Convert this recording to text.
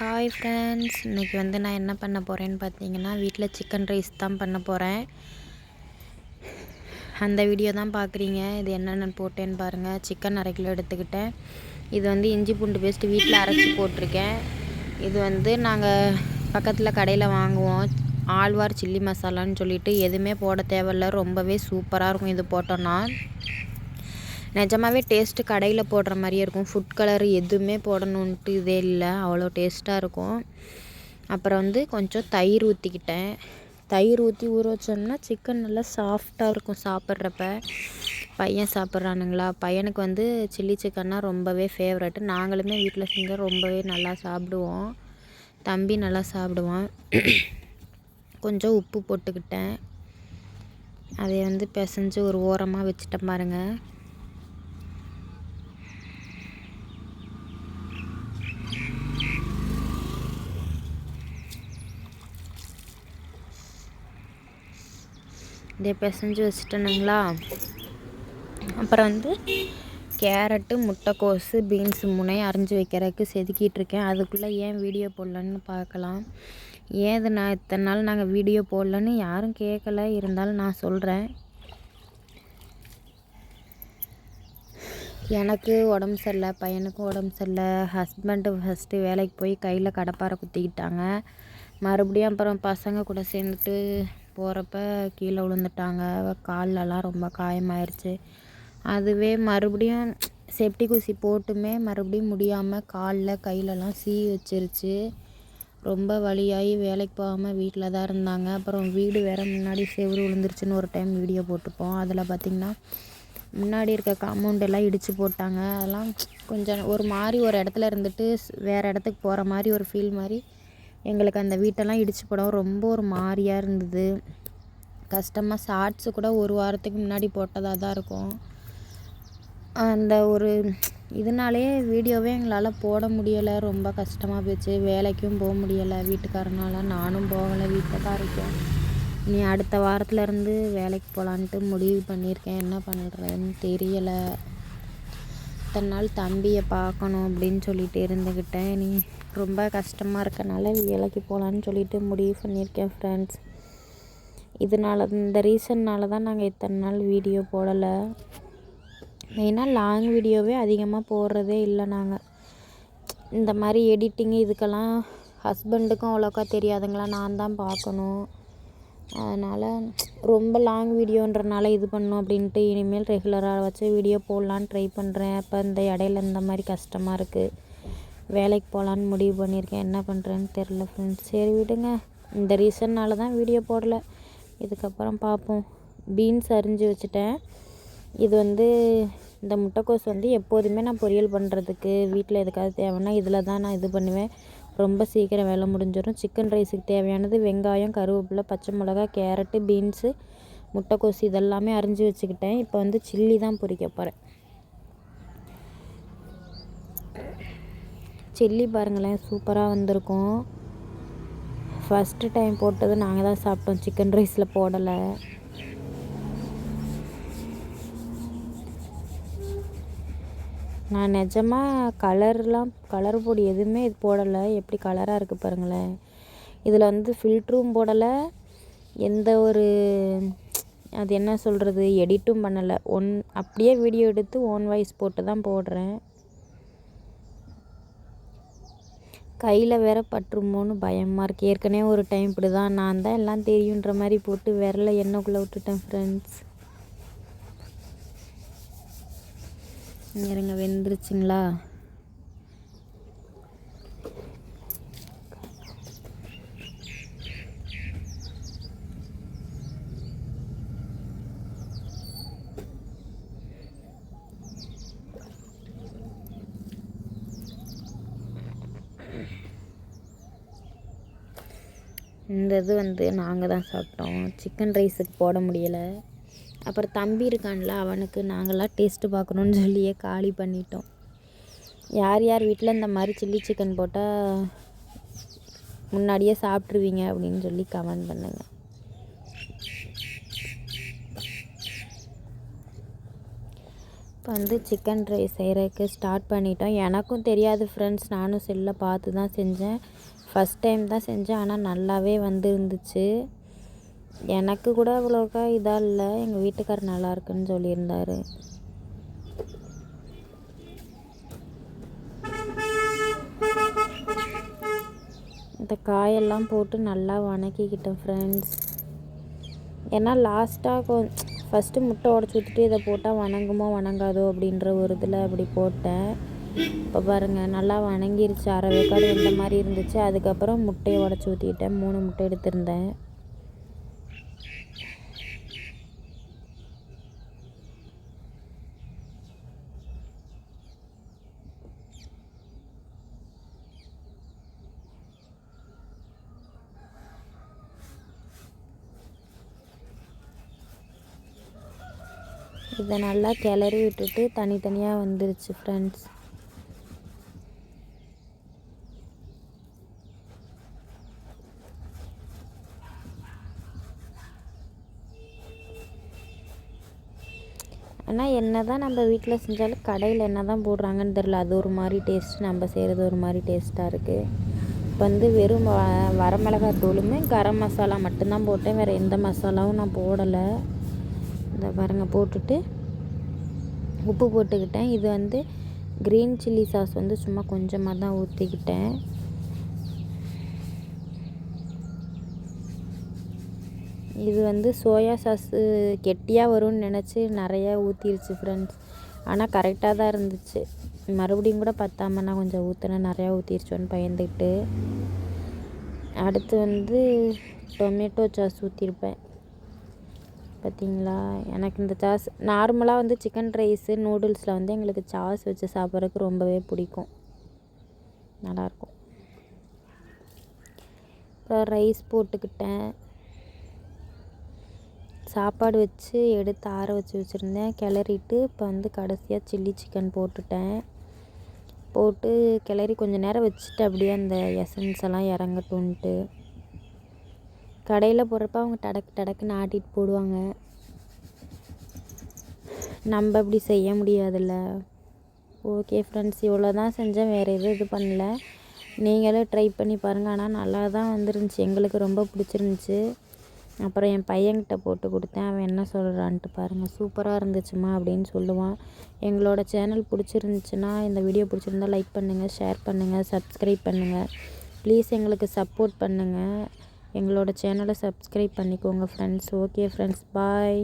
Hi friends இன்றைக்கி வந்து நான் என்ன பண்ண போகிறேன்னு பார்த்தீங்கன்னா வீட்டில் சிக்கன் ரைஸ் தான் பண்ண போகிறேன் அந்த வீடியோ தான் பார்க்குறீங்க. இது என்னென்ன போட்டேன்னு பாருங்கள் சிக்கன் அரை கிலோ எடுத்துக்கிட்டேன். இது வந்து இஞ்சி பூண்டு பேஸ்ட்டு வீட்டில் அரைச்சி போட்டிருக்கேன். இது வந்து நாங்கள் பக்கத்தில் கடையில் வாங்குவோம். ஆழ்வார் சில்லி மசாலான்னு சொல்லிட்டு எதுவுமே போட தேவையில்ல. ரொம்பவே சூப்பராக இருக்கும் இது போட்டோன்னா நிஜமாவே டேஸ்ட்டு கடையில் போடுற மாதிரியே இருக்கும். ஃபுட் கலர் எதுவுமே போடணுன்ட்டு இதே இல்லை. அவ்வளோ டேஸ்ட்டாக இருக்கும். அப்புறம் வந்து கொஞ்சம் தயிர் ஊற்றிக்கிட்டேன் தயிர் ஊற்றி ஊற வச்சோம்னா சிக்கன் நல்லா சாஃப்டாக இருக்கும் சாப்பிட்றப்ப. பையன் சாப்பிட்றானுங்களா? பையனுக்கு வந்து சில்லி சிக்கன்னா ரொம்பவே ஃபேவரெட்டு நாங்களுமே வீட்டில் செஞ்சால் ரொம்பவே நல்லா சாப்பிடுவோம். தம்பி நல்லா சாப்பிடுவான். கொஞ்சம் உப்பு போட்டுக்கிட்டேன். அதை வந்து பிசைஞ்சு ஒரு ஓரமாக வச்சுட்டேன் பாருங்கள் இதை பிசைஞ்சு வச்சுட்டேனுங்களா? அப்புறம் வந்து கேரட்டு முட்டைக்கோஸு பீன்ஸு மூணையும் அரிஞ்சு வைக்கிறதுக்கு செதுக்கிட்டு இருக்கேன் அதுக்குள்ளே ஏன் வீடியோ போடலன்னு பார்க்கலாம். ஏன் இது நான் இத்தனை நாள் நாங்கள் வீடியோ போடலன்னு யாரும் கேட்கல. இருந்தாலும் நான் சொல்கிறேன் எனக்கு உடம்பு சரியில்லை பையனுக்கும் உடம்பு சரியில்லை. ஹஸ்பண்டு ஃபஸ்ட்டு வேலைக்கு போய் கையில் கடப்பாரை குத்திக்கிட்டாங்க. மறுபடியும் அப்புறம் பசங்க கூட சேர்ந்துட்டு போகிறப்ப கீழே விழுந்துட்டாங்க. கால்லலாம் ரொம்ப காயமாயிருச்சு. அதுவே மறுபடியும் சேஃப்டி குசி போட்டுமே மறுபடியும் முடியாமல் காலில் கையிலலாம் சீ வச்சிருச்சு. ரொம்ப வழியாகி வேலைக்கு போகாமல் வீட்டில் தான் இருந்தாங்க. அப்புறம் வீடு வேறு முன்னாடி செவுரு விழுந்துருச்சுன்னு ஒரு டைம் வீடியோ போட்டுப்போம். அதில் பார்த்திங்கன்னா முன்னாடி இருக்க காம்பவுண்ட் எல்லாம் இடித்து போட்டாங்க. அதெல்லாம் கொஞ்சம் ஒரு மாதிரி ஒரு இடத்துல இருந்துட்டு வேறு இடத்துக்கு போகிற மாதிரி ஒரு ஃபீல் மாதிரி எங்களுக்கு அந்த வீட்டெல்லாம் இடித்து போடவும் ரொம்ப ஒரு மாதிரியாக இருந்தது. கஷ்டமாக ஷார்ட்ஸு கூட ஒரு வாரத்துக்கு முன்னாடி போட்டதாக தான் இருக்கும். அந்த ஒரு இதனாலே வீடியோவே எங்களால் போட முடியலை. ரொம்ப கஷ்டமாக போச்சு. வேலைக்கும் போக முடியலை. வீட்டுக்காரனால நானும் போகலை வீட்டில் தான் இருக்கேன் நீ அடுத்த வாரத்துலேருந்து வேலைக்கு போகலான்ட்டு முடிவு பண்ணியிருக்கேன். என்ன பண்ணுறேன்னு தெரியலை. இத்தனை நாள் தம்பியை பார்க்கணும் அப்படின்னு சொல்லிட்டு இருந்துக்கிட்டேன். நீ ரொம்ப கஷ்டமாக இருக்கனால வேலைக்கு போகலான்னு சொல்லிட்டு முடிவு பண்ணியிருக்கேன் ஃப்ரெண்ட்ஸ் இதனால இந்த ரீசன்னால் தான் நாங்கள் இத்தனை நாள் வீடியோ போடலை. மெயினாக லாங் வீடியோவே அதிகமாக போடுறதே இல்லை நாங்கள் இந்த மாதிரி எடிட்டிங்கு இதுக்கெல்லாம் ஹஸ்பண்டுக்கும் அவ்வளோக்கா தெரியாதுங்களா? நான் தான் பார்க்கணும். அதனால் ரொம்ப லாங் வீடியோன்றனால இது பண்ணோம் அப்படின்ட்டு இனிமேல் ரெகுலராக வச்சு வீடியோ போடலான்னு ட்ரை பண்ணுறேன் அப்போ இந்த இடையில இந்த மாதிரி கஷ்டமாக இருக்குது வேலைக்கு போகலான்னு முடிவு பண்ணியிருக்கேன் என்ன பண்ணுறேன்னு தெரில ஃப்ரெண்ட்ஸ் சரி விடுங்க. இந்த ரீசன்னால் தான் வீடியோ போடலை. இதுக்கப்புறம் பார்ப்போம். பீன்ஸ் அரிஞ்சு வச்சுட்டேன். இது வந்து இந்த முட்டைக்கோஸ் வந்து எப்போதுமே நான் பொரியல் பண்ணுறதுக்கு வீட்டில் எதுக்காவது தேவைன்னா இதில் தான் நான் இது பண்ணுவேன். ரொம்ப சீக்கிரம் வேலை முடிஞ்சிடும். சிக்கன் ரைஸுக்கு தேவையானது வெங்காயம் கருவேப்பிலை பச்சை மிளகா கேரட்டு பீன்ஸு முட்டைக்கோசு இதெல்லாமே அரிஞ்சு வச்சுக்கிட்டேன். இப்போ வந்து சில்லி தான் பொரிக்க போகிறேன் சில்லி பாருங்களேன் சூப்பராக வந்திருக்கும். ஃபஸ்ட்டு டைம் போட்டது நாங்கள் தான் சாப்பிட்டோம். சிக்கன் ரைஸில் போடலை. நான் நிஜமாக கலர்லாம் கலர் பொடி எதுவுமே இது போடலை. எப்படி கலராக இருக்குது பாருங்களேன். இதில் வந்து ஃபில்ட்ரும் போடலை. எந்த ஒரு அது என்ன சொல்கிறது எடிட்டும் பண்ணலை. ஒன் அப்படியே வீடியோ எடுத்து ஓன் வாய்ஸ் போட்டு தான் போடுறேன். கையில் வேற பற்றுமோன்னு பயமாக இருக்குது ஏற்கனவே ஒரு டைம் இப்படி தான் நான் தான் எல்லாம் தெரியுன்ற மாதிரி போட்டு விரல எண்ணெய்க்குள்ளே விட்டுட்டேன் ஃப்ரெண்ட்ஸ் இருங்க வெந்துருச்சுங்களா? இந்த இது வந்து நாங்கள் தான் சாப்பிட்டோம். சிக்கன் ரைஸுக்கு போட முடியலை. அப்புறம் தம்பி இருக்கான்ல அவனுக்கு நாங்களாம் டேஸ்ட்டு பார்க்கணுன்னு சொல்லியே காலி பண்ணிட்டோம். யார் யார் வீட்டில் இந்த மாதிரி சில்லி சிக்கன் போட்டால் முன்னாடியே சாப்பிட்ருவீங்க அப்படின்னு சொல்லி கமெண்ட் பண்ணுங்கள் வந்து சிக்கன் ரைஸ் செய்கிறதுக்கு ஸ்டார்ட் பண்ணிட்டோம். எனக்கும் தெரியாது ஃப்ரெண்ட்ஸ் நானும் செல்லில் பார்த்து தான் செஞ்சேன். ஃபஸ்ட் டைம் தான் செஞ்சேன் ஆனால் நல்லாவே வந்துருந்துச்சு. எனக்கு கூட அவ்வளோக்கா இதாக இல்லை. எங்கள் வீட்டுக்கார் நல்லா இருக்குன்னு சொல்லியிருந்தார். இந்த காயெல்லாம் போட்டு நல்லா வணக்கிக்கிட்டேன் ஃப்ரெண்ட்ஸ் ஏன்னா லாஸ்ட்டாக கொ ஃபஸ்ட்டு முட்டை உடச்சி ஊற்றிட்டு இதை போட்டால் வணங்குமோ வணங்காதோ அப்படின்ற ஒரு இதில் அப்படி போட்டேன். இப்போ பாருங்கள் நல்லா வணங்கிருச்சு. அரை வேக்காடு இந்த மாதிரி இருந்துச்சு. அதுக்கப்புறம் முட்டையை உடச்சி ஊற்றிக்கிட்டேன் மூணு முட்டை எடுத்திருந்தேன். இதை நல்லா கிளறி விட்டுட்டு தனித்தனியாக வந்துருச்சு ஃப்ரெண்ட்ஸ் ஆனால் என்ன தான் நம்ம வீட்டில் செஞ்சாலும் கடையில் என்ன தான் போடுறாங்கன்னு தெரில அது ஒரு மாதிரி டேஸ்ட் நம்ம செய்கிறது ஒரு மாதிரி டேஸ்ட்டாக இருக்குது இப்போ வந்து வெறும் வ வரமிளகாய் தூளுமே கரம் மசாலா மட்டும்தான் போட்டேன். வேறு எந்த மசாலாவும் நான் போடலை. இந்த பாருங்கள் போட்டுட்டு உப்பு போட்டுக்கிட்டேன். இது வந்து க்ரீன் சில்லி சாஸ் வந்து சும்மா கொஞ்சமாக தான் ஊற்றிக்கிட்டேன் இது வந்து சோயா சாஸு கெட்டியாக வரும்னு நினச்சி நிறையா ஊற்றிருச்சு ஃப்ரெண்ட்ஸ் ஆனால் கரெக்டாக தான் இருந்துச்சு. மறுபடியும் கூட பத்தாம நான் கொஞ்சம் ஊற்றினேன் நிறையா ஊற்றிருச்சோன்னு பயந்துக்கிட்டு. அடுத்து வந்து டொமேட்டோ சாஸ் ஊற்றிருப்பேன் பார்த்தீங்களா? எனக்கு இந்த சாஸ் நார்மலாக வந்து சிக்கன் ரைஸு நூடுல்ஸில் வந்து எங்களுக்கு சாஸ் வச்சு சாப்பிட்றதுக்கு ரொம்பவே பிடிக்கும். நல்லாயிருக்கும் இப்போ ரைஸ் போட்டுக்கிட்டேன். சாப்பாடு வச்சு எடுத்து ஆற வச்சு வச்சுருந்தேன். கிளறிட்டு இப்போ வந்து கடைசியாக சில்லி சிக்கன் போட்டுட்டேன். போட்டு கிளறி கொஞ்சம் நேரம் வச்சுட்டு அப்படியே அந்த எசன்ஸ் எல்லாம் இறங்கட்டும்ன்ட்டு. கடையில் போடுறப்ப அவங்க டடக்கு டடக்குன்னு ஆட்டிட்டு போடுவாங்க. நம்ம அப்படி செய்ய முடியாதுல்ல. ஓகே ஃப்ரெண்ட்ஸ் இவ்வளோ தான் செஞ்சேன். வேறு எதுவும் இது பண்ணல. நீங்களும் ட்ரை பண்ணி பாருங்கள் ஆனால் நல்லா தான் வந்துருந்துச்சு. எங்களுக்கு ரொம்ப பிடிச்சிருந்துச்சி. அப்புறம் என் பையன்கிட்ட போட்டு கொடுத்தேன். அவன் என்ன சொல்கிறான்ட்டு பாருங்கள் சூப்பராக இருந்துச்சுமா அப்படின்னு சொல்லுவான். எங்களோட சேனல் பிடிச்சிருந்துச்சுன்னா இந்த வீடியோ பிடிச்சிருந்தா லைக் பண்ணுங்கள் ஷேர் பண்ணுங்கள் சப்ஸ்கிரைப் பண்ணுங்கள் ப்ளீஸ் எங்களுக்கு சப்போர்ட் பண்ணுங்கள் எங்களோட சேனலை சப்ஸ்கிரைப் பண்ணிக்கோங்க ஃப்ரெண்ட்ஸ் ஓகே ஃப்ரெண்ட்ஸ் பாய்